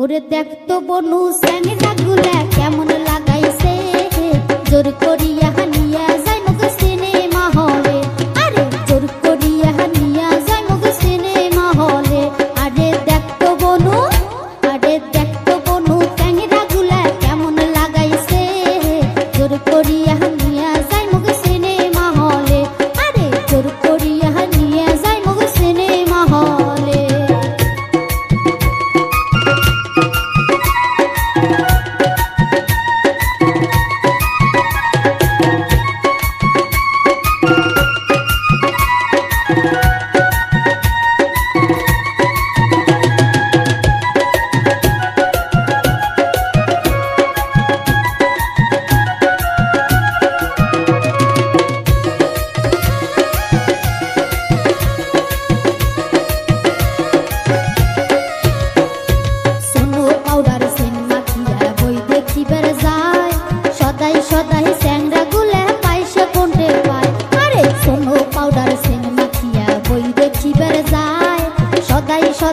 ওরে দেখতো বনু গুলা কেমন লাগাইছে। জোর করিয়া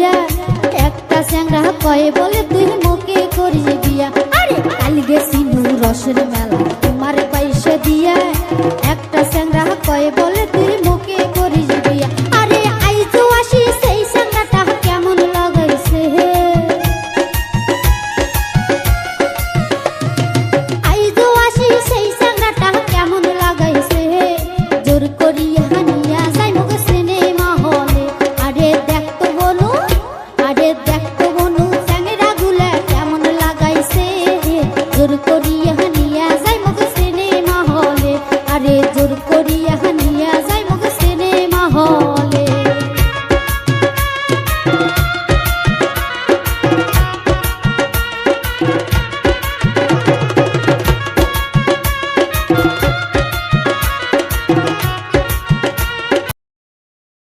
দিয়া, একটা স্যাংরা কয়ে বলে, তুই মুখে করিস দিয়া। আরে, কাল গেছিনু রসের মেলা, তোমার পয়সা দিয়া। একটা স্যাংরা কয়ে বলে, তুই